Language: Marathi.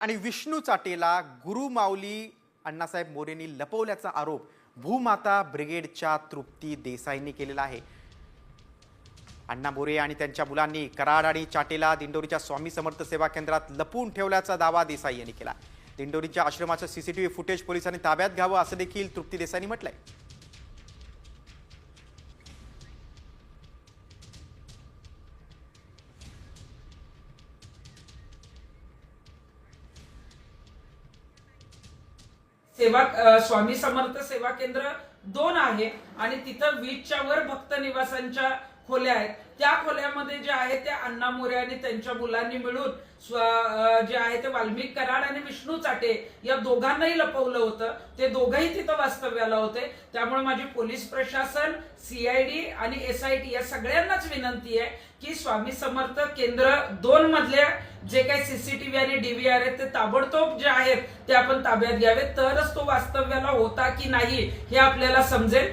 आणि विष्णू चाटेला गुरु माऊली अण्णासाहेब मोरेंनी लपवल्याचा आरोप भूमाता ब्रिगेडच्या तृप्ती देसाईंनी केलेला आहे. अण्णा मोरे आणि त्यांच्या मुलांनी कराड आणि चाटेला दिंडोरीच्या स्वामी समर्थ सेवा केंद्रात लपवून ठेवल्याचा दावा देसाई यांनी केला. दिंडोरीच्या आश्रमाचं सीसीटीव्ही फुटेज पोलिसांनी ताब्यात घ्यावं असं देखील तृप्ती देसाईंनी म्हटलंय. सेवा स्वामी समर्थ सेवा केंद्र दोन आहे आणि तिथं वीजच्या वर भक्त निवासांच्या खोल्या आहेत. त्या खोल्यामध्ये जे आहे ते अण्णा मोरे आणि त्यांच्या मुलांनी मिळून जे आहे ते वाल्मिक कराड आणि विष्णू चाटे या दोघांनाही लपवलं होतं. ते दोघंही तिथं वास्तव्याला होते. त्यामुळे माझी पोलीस प्रशासन सीआयडी आणि एसआयटी या सगळ्यांनाच विनंती आहे की स्वामी समर्थ केंद्र दोन मधल्या जे काही सीसीटीव्ही आणि डीव्हीआर आहेत ते ताबडतोब जे आहेत ते आपण ताब्यात घ्यावेत. तरच तो वास्तव्याला होता की नाही हे आपल्याला समजेल.